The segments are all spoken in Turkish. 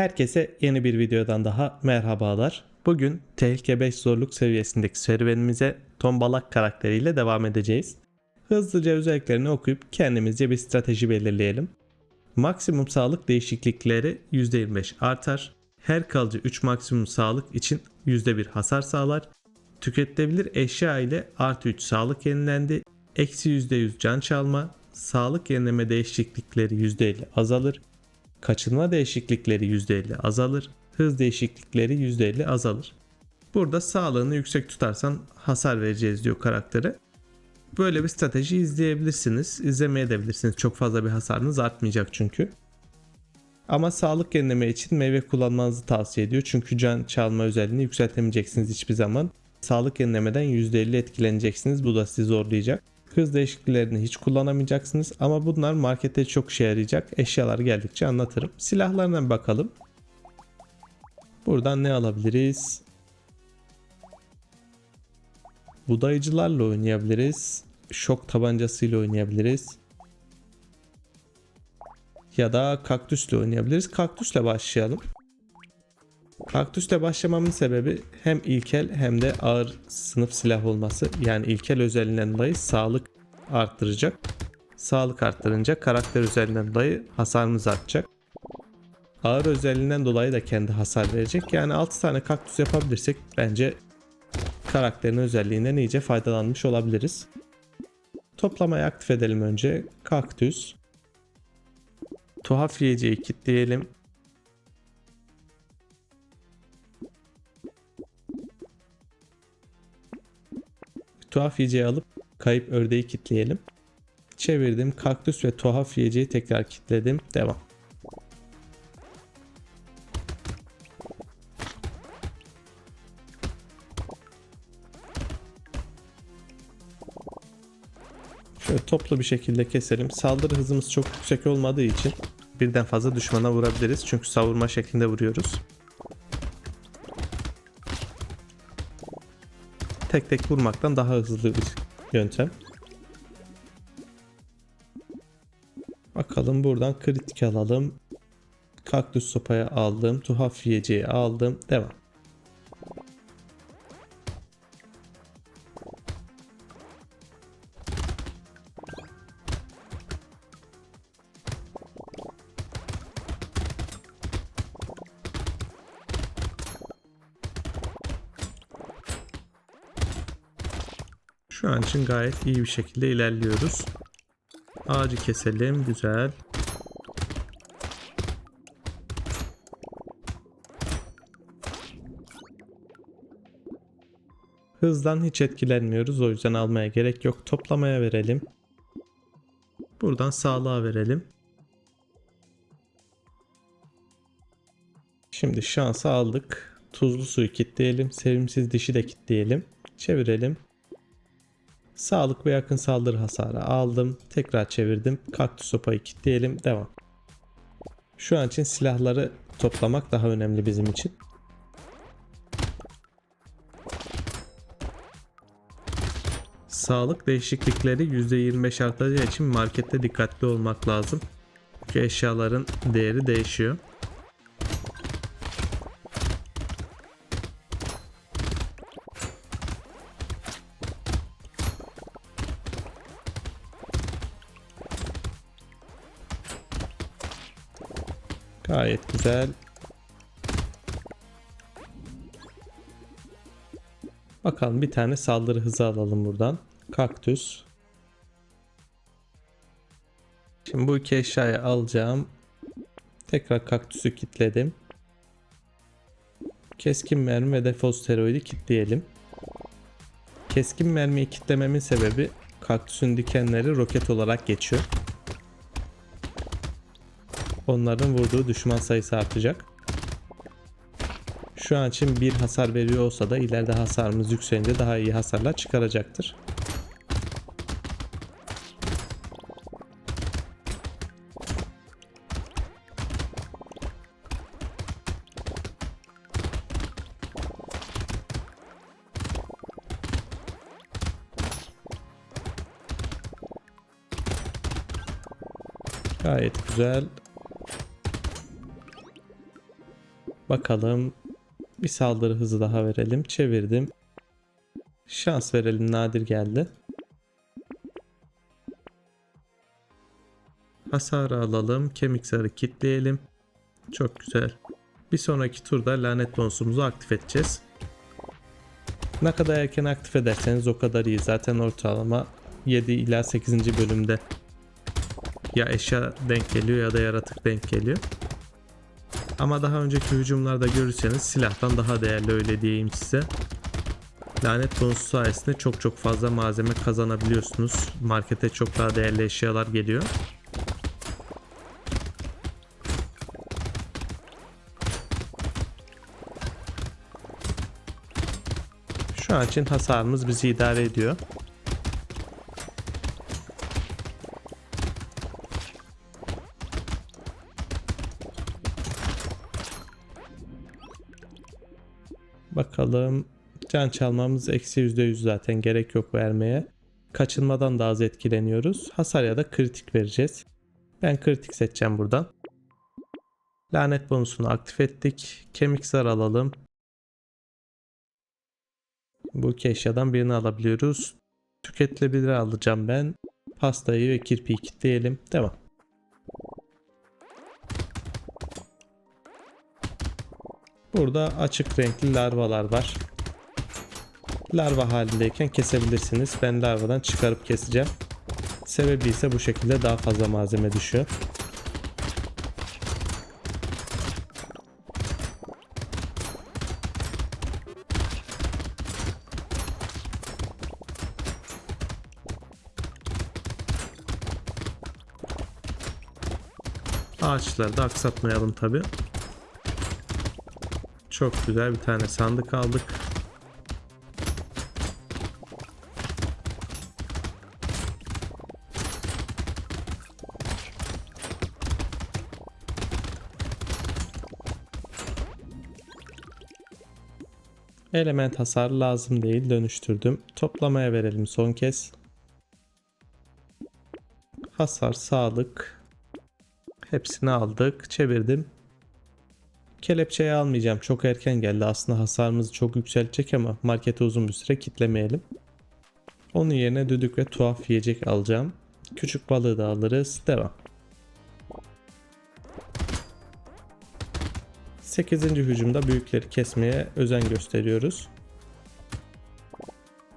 Herkese yeni bir videodan daha merhabalar. Bugün tehlike 5 zorluk seviyesindeki serüvenimize tombalak karakteriyle devam edeceğiz. Hızlıca özelliklerini okuyup kendimizce bir strateji belirleyelim. Maksimum sağlık değişiklikleri %25 artar. Her kalıcı 3 maksimum sağlık için %1 hasar sağlar. Tüketilebilir eşya ile artı 3 sağlık yenilendi. Eksi %100 can çalma. Sağlık yenileme değişiklikleri %50 azalır. Kaçınma değişiklikleri %50 azalır. Hız değişiklikleri %50 azalır. Burada sağlığını yüksek tutarsan hasar vereceğiz diyor karaktere. Böyle bir strateji izleyebilirsiniz. İzlemeye de bilirsiniz. Çok fazla bir hasarınız artmayacak çünkü. Ama sağlık yenileme için meyve kullanmanızı tavsiye ediyor. Çünkü can çalma özelliğini yükseltemeyeceksiniz hiçbir zaman. Sağlık yenilemeden %50 etkileneceksiniz. Bu da sizi zorlayacak. Hız değişikliklerini hiç kullanamayacaksınız ama bunlar markette çok işe yarayacak. Eşyalar geldikçe anlatırım. Silahlarına bakalım. Buradan ne alabiliriz? Budayıcılarla oynayabiliriz. Şok tabancasıyla oynayabiliriz. Ya da kaktüsle oynayabiliriz. Kaktüsle başlayalım. Kaktüsle başlamamın sebebi hem ilkel hem de ağır sınıf silah olması. Yani ilkel özelliğinden dolayı sağlık arttıracak. Sağlık arttırınca karakter özelliğinden dolayı hasarımız artacak. Ağır özelliğinden dolayı da kendi hasar verecek. Yani 6 tane kaktüs yapabilirsek bence karakterin özelliğinden iyice faydalanmış olabiliriz. Toplamayı aktif edelim önce. Kaktüs. Tuhaf yiyeceği kilitleyelim. Tuhaf yiyeceği alıp kayıp ördeği kitleyelim. Çevirdim. Kaktüs ve tuhaf yiyeceği tekrar kitledim. Devam. Şöyle toplu bir şekilde keselim. Saldırı hızımız çok yüksek olmadığı için birden fazla düşmana vurabiliriz. Çünkü savurma şeklinde vuruyoruz. Tek tek vurmaktan daha hızlı bir yöntem. Bakalım buradan kritik alalım. Kaktüs sopaya aldım. Tuhaf yiyeceği aldım. Devam. Şu an için gayet iyi bir şekilde ilerliyoruz. Ağacı keselim. Güzel. Hızdan hiç etkilenmiyoruz. O yüzden almaya gerek yok. Toplamaya verelim. Buradan sağlığa verelim. Şimdi şansı aldık. Tuzlu suyu kilitleyelim. Sevimsiz dişi de kilitleyelim. Çevirelim. Sağlık ve yakın saldırı hasarı aldım. Tekrar çevirdim. Kaktüs sopayı kilitleyelim. Devam. Şu an için silahları toplamak daha önemli bizim için. Sağlık değişiklikleri %25 artacağı için markette dikkatli olmak lazım. Çünkü eşyaların değeri değişiyor. Gayet güzel. Bakalım bir tane saldırı hızı alalım buradan. Kaktüs. Şimdi bu iki eşyayı alacağım. Tekrar kaktüsü kilitledim. Keskin mermi ve defol steroidi kilitleyelim. Keskin mermiyi kilitlememin sebebi kaktüsün dikenleri roket olarak geçiyor onların vurduğu düşman sayısı artacak. Şu an için bir hasar veriyor olsa da ileride hasarımız yükselince daha iyi hasarlar çıkaracaktır. Gayet güzel. Bakalım. Bir saldırı hızı daha verelim. Çevirdim. Şans verelim. Nadir geldi. Hasarı alalım. Kemik zarı kitleyelim. Çok güzel. Bir sonraki turda lanet bonusumuzu aktif edeceğiz. Ne kadar erken aktif ederseniz o kadar iyi. Zaten ortalama 7 ila 8. bölümde ya eşya denk geliyor ya da yaratık denk geliyor. Ama daha önceki hücumlarda görürseniz silahtan daha değerli öyle diyeyim size. Lanet bonusu sayesinde çok çok fazla malzeme kazanabiliyorsunuz. Markete çok daha değerli eşyalar geliyor. Şu an için hasarımız bizi idare ediyor. Bakalım. Can çalmamız eksi %100 zaten gerek yok vermeye. Kaçınmadan da az etkileniyoruz. Hasar ya da kritik vereceğiz. Ben kritik seçeceğim buradan. Lanet bonusunu aktif ettik. Kemik zar alalım. Bu iki birini alabiliyoruz. Tüketilebilir alacağım ben. Pastayı ve kirpiği kilitleyelim. Devam. Burada açık renkli larvalar var. Larva halindeyken kesebilirsiniz. Ben larvadan çıkarıp keseceğim. Sebebi ise bu şekilde daha fazla malzeme düşüyor. Ağaçları da aksatmayalım tabi. Çok güzel bir tane sandık aldık. Element hasar lazım değil dönüştürdüm. Toplamaya verelim son kez. Hasar, sağlık. Hepsini aldık. Çevirdim. Kelepçeyi almayacağım. Çok erken geldi. Aslında hasarımız çok yükselecek ama markete uzun bir süre kitlemeyelim. Onun yerine düdük ve tuhaf yiyecek alacağım. Küçük balığı da alırız. Devam. 8. hücumda büyükleri kesmeye özen gösteriyoruz.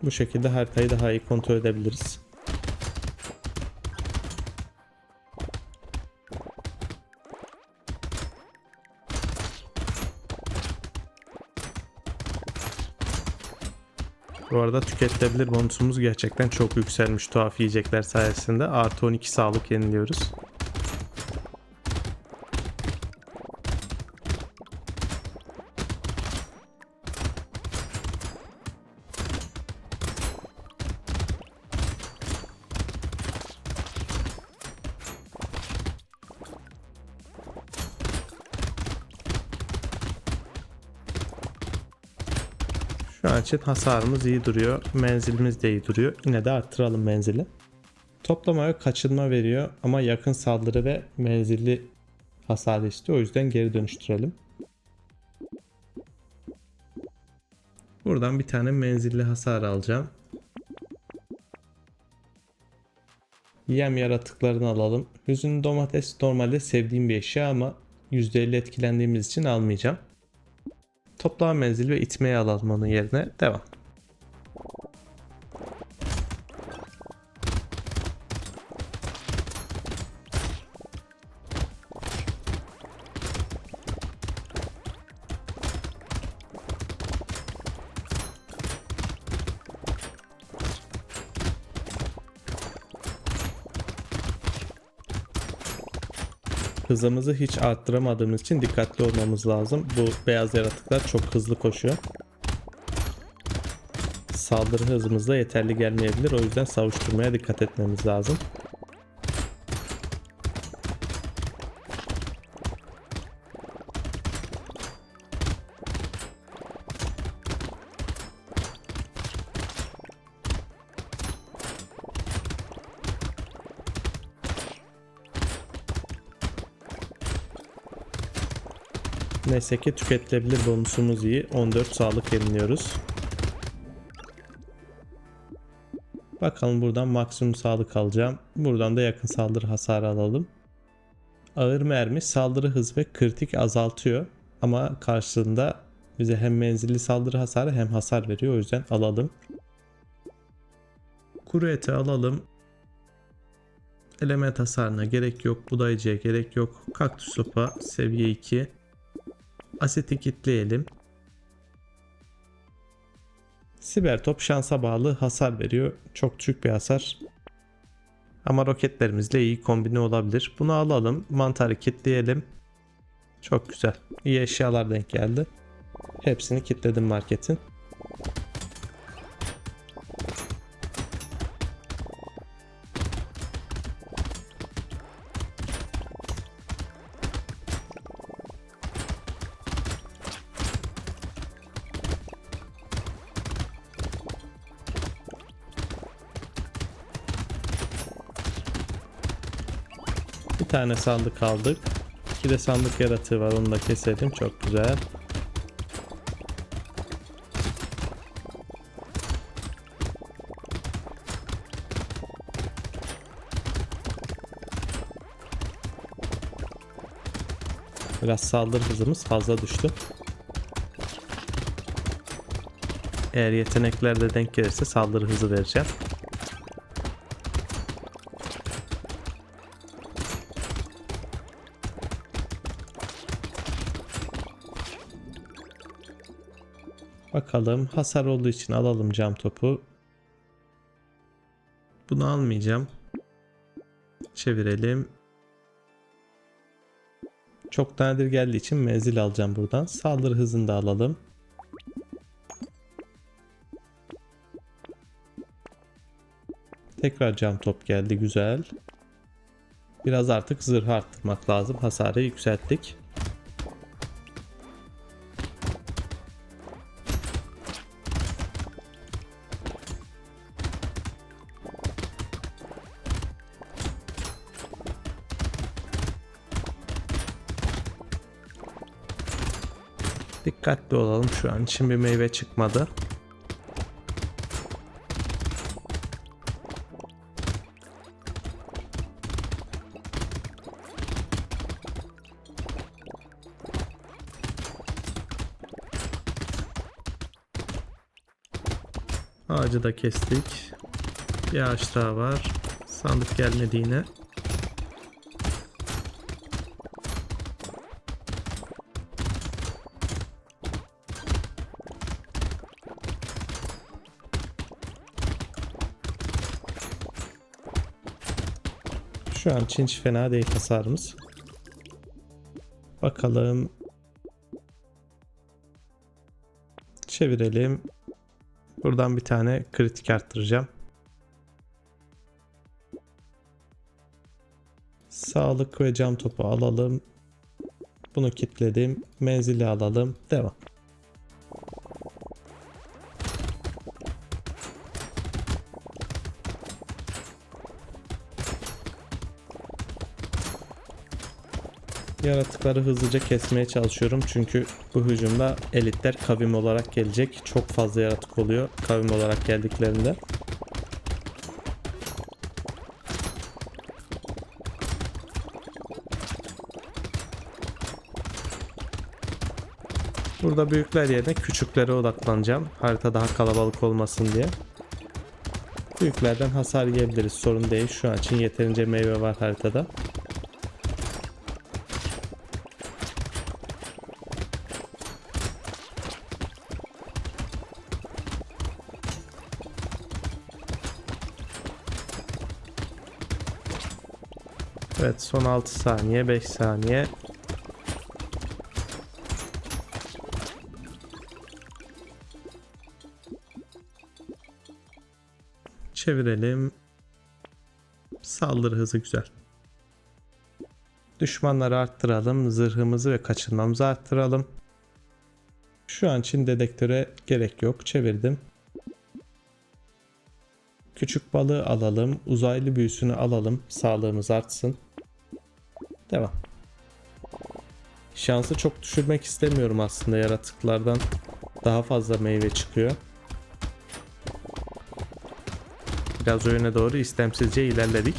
Bu şekilde haritayı daha iyi kontrol edebiliriz. Bu arada tüketilebilir bonusumuz gerçekten çok yükselmiş tuhaf yiyecekler sayesinde. Artı 12 sağlık yeniliyoruz. İçin hasarımız iyi duruyor. Menzilimiz de iyi duruyor. Yine de arttıralım menzili. Toplama ve kaçınma veriyor ama yakın saldırı ve menzilli hasar istiyor. O yüzden geri dönüştürelim. Buradan bir tane menzilli hasar alacağım. Yem yaratıklarını alalım. Hüzün domates normalde sevdiğim bir eşya ama %50 etkilendiğimiz için almayacağım. Toplama menzili ve itmeyi alalım onun yerine. Devam. Hızımızı hiç arttıramadığımız için dikkatli olmamız lazım. Bu beyaz yaratıklar çok hızlı koşuyor. Saldırı hızımız da yeterli gelmeyebilir. O yüzden savuşturmaya dikkat etmemiz lazım. Ki tüketilebilir bonusumuz iyi. 14 sağlık yeniliyoruz. Bakalım buradan maksimum sağlık alacağım. Buradan da yakın saldırı hasarı alalım. Ağır mermi saldırı hız ve kritik azaltıyor. Ama karşılığında bize hem menzilli saldırı hasarı hem hasar veriyor. O yüzden alalım. Kuru eti alalım. Element hasarına gerek yok. Budayıcıya gerek yok. Kaktüs sopa seviye 2. Aseti kitleyelim. Siber top şansa bağlı hasar veriyor. Çok düşük bir hasar. Ama roketlerimizle iyi kombine olabilir. Bunu alalım. Mantarı kitleyelim. Çok güzel. İyi eşyalar denk geldi. Hepsini kitledim marketin. Tane sandık aldık. Bir de sandık yaratığı var onu da keselim. Çok güzel. Biraz saldırı hızımız fazla düştü. Eğer yetenekler de denk gelirse saldırı hızı vereceğim. Bakalım hasar olduğu için alalım cam topu. Bunu almayacağım. Çevirelim. Çok nadir geldiği için menzil alacağım buradan. Saldırı hızını da alalım. Tekrar cam top geldi güzel. Biraz artık zırh arttırmak lazım. Hasarı yükselttik. Dikkatli olalım şu an için bir meyve çıkmadı. Ağacı da kestik. Bir ağaç daha var. Sandık gelmedi yine. Şu an için hiç fena değil hasarımız. Bakalım. Çevirelim. Buradan bir tane kritik arttıracağım. Sağlık ve cam topu alalım. Bunu kilitledim. Menzili alalım. Devam. Yaratıkları hızlıca kesmeye çalışıyorum çünkü bu hücumda elitler kavim olarak gelecek. Çok fazla yaratık oluyor kavim olarak geldiklerinde. Burada büyükler yerine küçüklere odaklanacağım. Harita daha kalabalık olmasın diye. Büyüklerden hasar yiyebiliriz sorun değil. Şu an için yeterince meyve var haritada. Evet son 6 saniye 5 saniye. Çevirelim. Saldırı hızı güzel. Düşmanları arttıralım. Zırhımızı ve kaçınmamızı arttıralım. Şu an için dedektöre gerek yok. Çevirdim. Küçük balığı alalım. Uzaylı büyüsünü alalım. Sağlığımız artsın. Devam. Şansı çok düşürmek istemiyorum aslında yaratıklardan. Daha fazla meyve çıkıyor. Biraz öne doğru istemsizce ilerledik.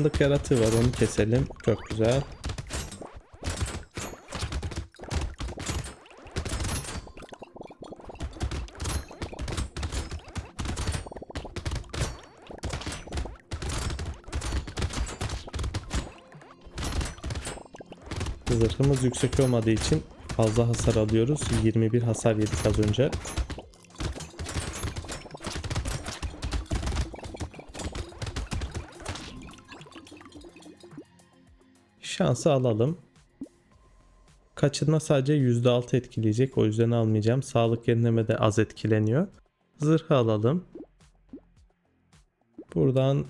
Sandık yaratığı var onu keselim. Çok güzel. Zırhımız yüksek olmadığı için fazla hasar alıyoruz. 21 hasar yedik az önce. Şansı alalım. Kaçırma sadece %6 etkileyecek. O yüzden almayacağım. Sağlık yenileme de az etkileniyor. Zırhı alalım. Buradan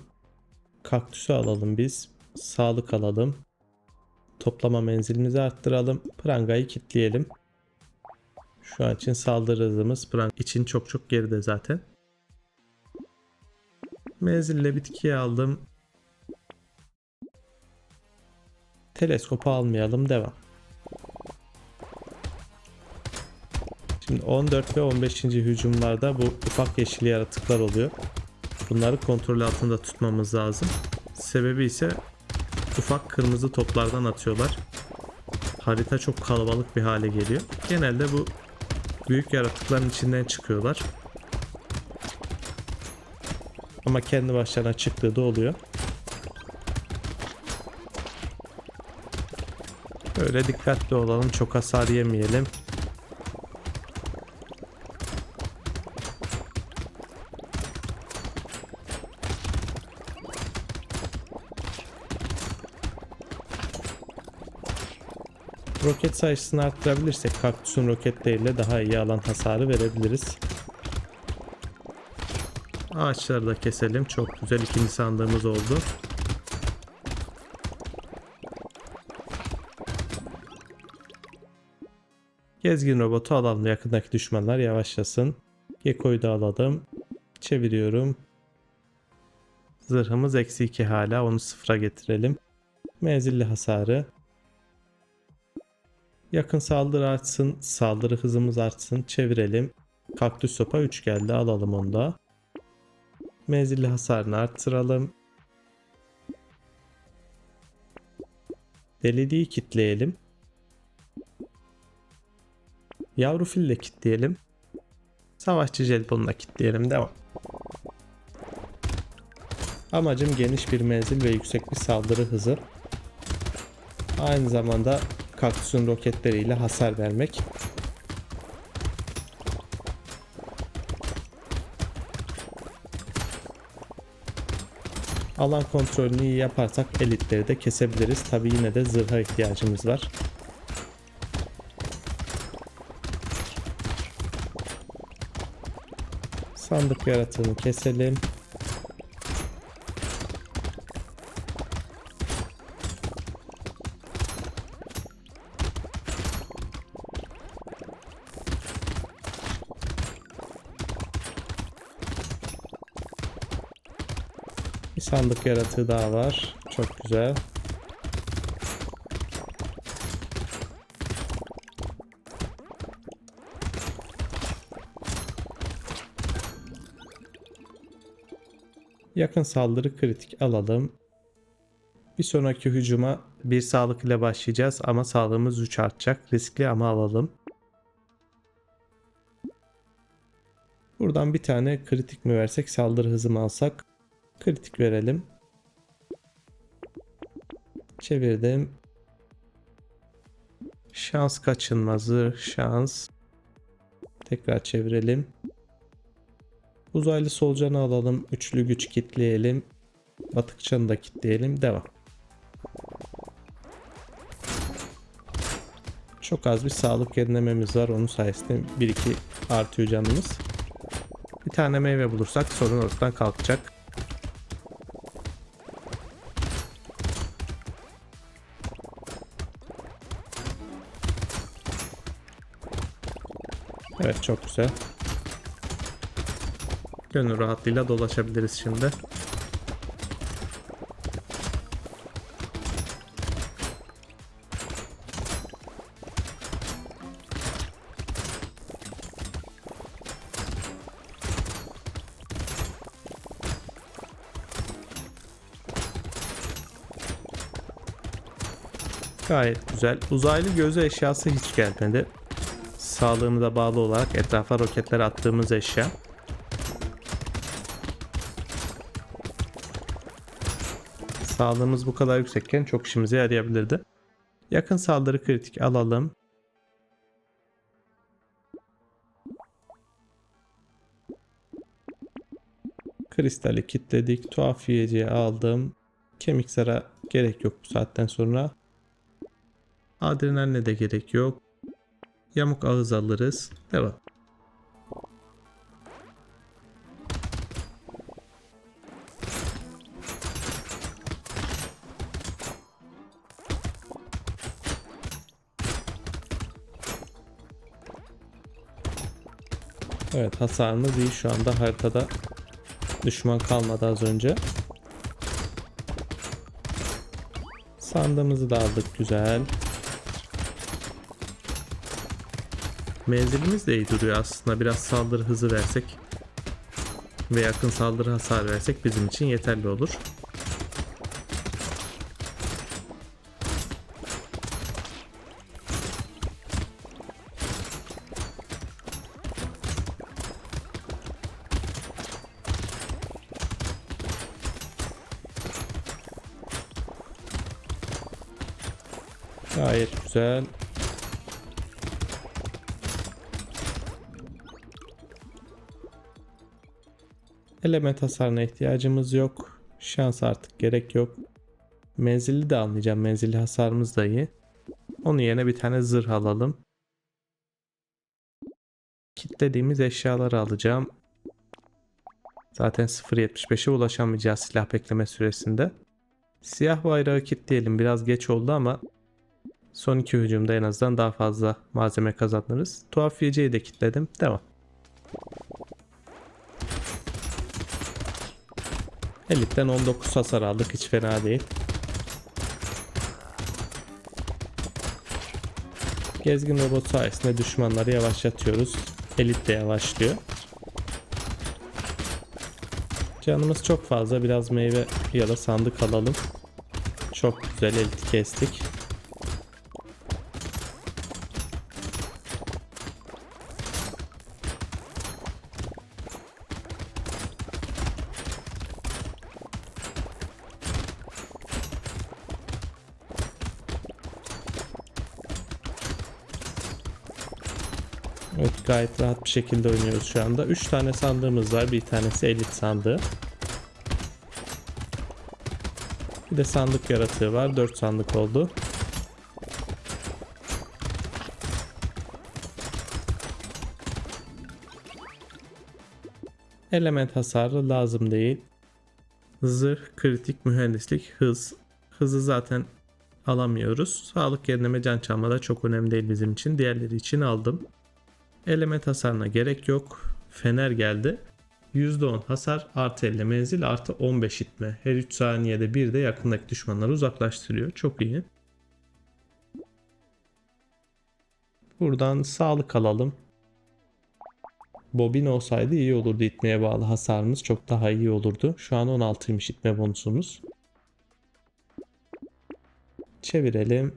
kaktüsü alalım biz. Sağlık alalım. Toplama menzilimizi arttıralım. Prangayı kitleyelim. Şu an için saldırı hızımız prang için çok çok geride zaten. Menzille bitkiyi aldım. Teleskopu almayalım devam. Şimdi 14 ve 15. hücumlarda bu ufak yeşil yaratıklar oluyor. Bunları kontrol altında tutmamız lazım. Sebebi ise ufak kırmızı toplardan atıyorlar. Harita çok kalabalık bir hale geliyor. Genelde bu büyük yaratıkların içinden çıkıyorlar. Ama kendi başlarına çıktığı da oluyor. Böyle dikkatli olalım. Çok hasar yemeyelim. Roket sayısını arttırabilirsek kaktüsün roketleriyle daha iyi alan hasarı verebiliriz. Ağaçları da keselim. Çok güzel ikinci sandığımız oldu. Gezgin robotu alalım. Yakındaki düşmanlar yavaşlasın. Gekko'yu da alalım. Çeviriyorum. Zırhımız eksi 2 hala. Onu sıfıra getirelim. Menzilli hasarı. Yakın saldırı artsın. Saldırı hızımız artsın. Çevirelim. Kaktüs sopa 3 geldi. Alalım onu da. Menzilli hasarını arttıralım. Deliliği kitleyelim. Yavru fille kitleyelim. Savaşçı jelibonuna kitleyelim. Devam. Amacım geniş bir menzil ve yüksek bir saldırı hızı. Aynı zamanda kaktüsün roketleriyle hasar vermek. Alan kontrolünü iyi yaparsak elitleri de kesebiliriz. Tabi yine de zırha ihtiyacımız var. Sandık yaratığını keselim. Bir sandık yaratığı daha var. Çok güzel. Yakın saldırı kritik alalım. Bir sonraki hücuma bir sağlık ile başlayacağız ama sağlığımız 3 artacak. Riskli ama alalım. Buradan bir tane kritik mi versek saldırı hızımı alsak. Kritik verelim. Çevirdim. Şans kaçınmazı, şans. Tekrar çevirelim. Uzaylı solucanı alalım. Üçlü güç kitleyelim. Batıkçanı da kitleyelim. Devam. Çok az bir sağlık yenilememiz var. Onun sayesinde 1-2 artıyor canımız. Bir tane meyve bulursak sorun ortadan kalkacak. Evet çok güzel. Gönül rahatlığıyla dolaşabiliriz şimdi. Gayet güzel. Uzaylı gözü eşyası hiç gelmedi. Sağlığımıza bağlı olarak etrafa roketler attığımız eşya. Sağlığımız bu kadar yüksekken çok işimize yarayabilirdi. Yakın saldırı kritik alalım. Kristali kilitledik. Tuhaf yiyeceği aldım. Kemik zara gerek yok bu saatten sonra. Adrenaline de gerek yok. Yamuk ağız alırız. Devam. Evet hasarımız iyi şu anda haritada düşman kalmadı az önce. Sandığımızı da aldık güzel. Menzilimiz de iyi duruyor aslında. Biraz saldırı hızı versek ve yakın saldırı hasar versek bizim için yeterli olur. Gayet güzel. Element hasarına ihtiyacımız yok. Şans artık gerek yok. Menzilli de almayacağım. Menzilli hasarımız da iyi. Onun yerine bir tane zırh alalım. Kitlediğimiz eşyaları alacağım. Zaten 0.75'e ulaşamayacağız silah bekleme süresinde. Siyah bayrağı kilitleyelim. Biraz geç oldu ama son iki hücumda en azından daha fazla malzeme kazanırız. Tuhaf yiyeceği de kilitledim. Devam. Elit'ten 19 hasar aldık. Hiç fena değil. Gezgin robot sayesinde düşmanları yavaşlatıyoruz. Elit de yavaşlıyor. Canımız çok fazla. Biraz meyve ya da sandık alalım. Çok güzel elit kestik. Şekilde oynuyoruz şu anda. 3 tane sandığımız var. Bir tanesi elit sandığı. Bir de sandık yaratığı var. 4 sandık oldu. Element hasarı lazım değil. Zırh, kritik, mühendislik, hız. Hızı zaten alamıyoruz. Sağlık yenileme can çalma da çok önemli değil bizim için. Diğerleri için aldım. Element hasarına gerek yok. Fener geldi. %10 hasar artı 50 menzil artı 15 itme. Her 3 saniyede bir de yakındaki düşmanları uzaklaştırıyor. Çok iyi. Buradan sağlık alalım. Bobin olsaydı iyi olurdu itmeye bağlı hasarımız çok daha iyi olurdu. Şu an 16'ymış itme bonusumuz. Çevirelim.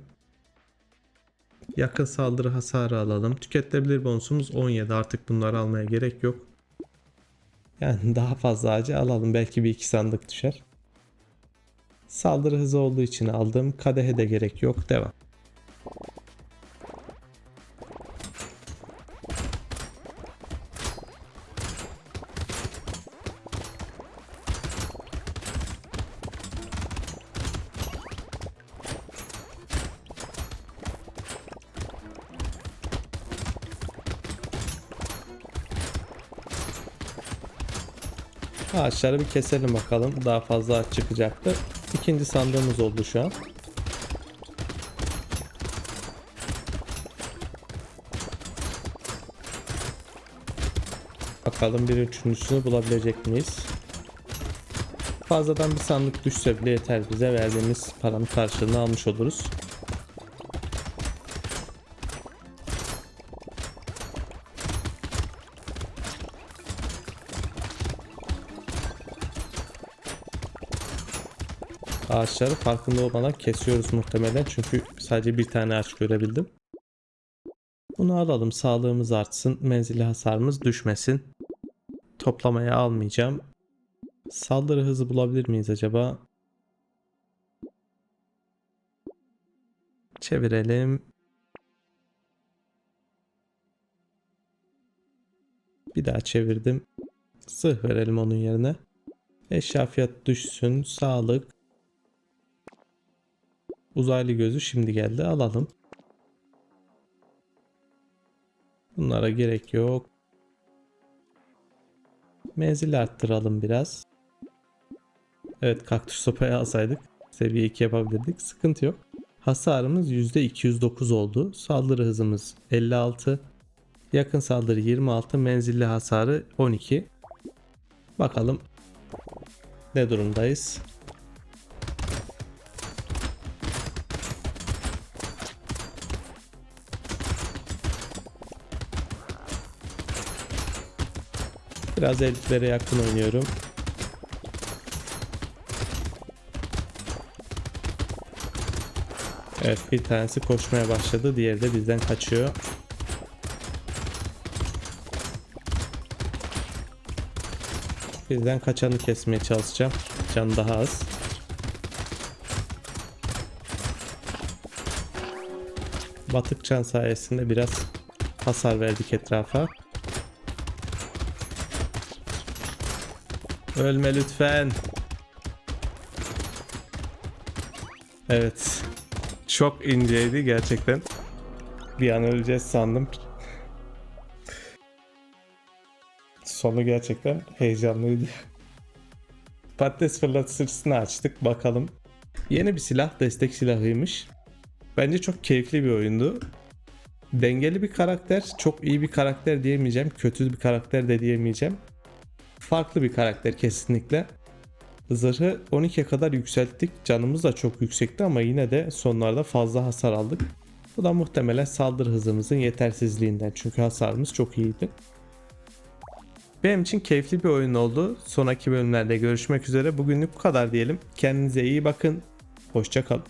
Yakın saldırı hasarı alalım. Tüketilebilir bonusumuz 17. Artık bunları almaya gerek yok. Yani daha fazla acı alalım. Belki bir iki sandık düşer. Saldırı hızı olduğu için aldım. Kadehe de gerek yok. Devam. Ağaçları bir keselim bakalım. Daha fazla ağaç çıkacaktı. İkinci sandığımız oldu şu an. Bakalım bir üçüncüsünü bulabilecek miyiz? Fazladan bir sandık düşse bile yeter bize verdiğimiz paranın karşılığını almış oluruz. Ağaçları farkında olmadan kesiyoruz muhtemelen çünkü sadece bir tane ağaç görebildim. Bunu alalım sağlığımız artsın menzili hasarımız düşmesin. Toplamaya almayacağım. Saldırı hızı bulabilir miyiz acaba? Çevirelim. Bir daha çevirdim. Zırh verelim onun yerine. Eşya fiyatı düşsün. Sağlık. Uzaylı gözü şimdi geldi. Alalım. Bunlara gerek yok. Menzili arttıralım biraz. Evet kaktüs sopayı alsaydık seviye 2 yapabilirdik. Sıkıntı yok. Hasarımız %209 oldu. Saldırı hızımız 56. Yakın saldırı 26. Menzilli hasarı 12. Bakalım ne durumdayız. Biraz eliflere yakın oynuyorum. Evet bir tanesi koşmaya başladı. Diğeri de bizden kaçıyor. Bizden kaçanı kesmeye çalışacağım. Can daha az. Batık can sayesinde biraz hasar verdik etrafa. Ölme lütfen. Evet. Çok inceydi gerçekten. Bir an öleceğiz sandım. Sonu gerçekten heyecanlıydı. Patates fırlatıcısını açtık bakalım. Yeni bir silah destek silahıymış. Bence çok keyifli bir oyundu. Dengeli bir karakter, çok iyi bir karakter diyemeyeceğim, kötü bir karakter de diyemeyeceğim. Farklı bir karakter kesinlikle. Zırhı 12'ye kadar yükselttik. Canımız da çok yüksekti ama yine de sonlarda fazla hasar aldık. Bu da muhtemelen saldırı hızımızın yetersizliğinden çünkü hasarımız çok iyiydi. Benim için keyifli bir oyun oldu. Sonraki bölümlerde görüşmek üzere. Bugünlük bu kadar diyelim. Kendinize iyi bakın. Hoşçakalın.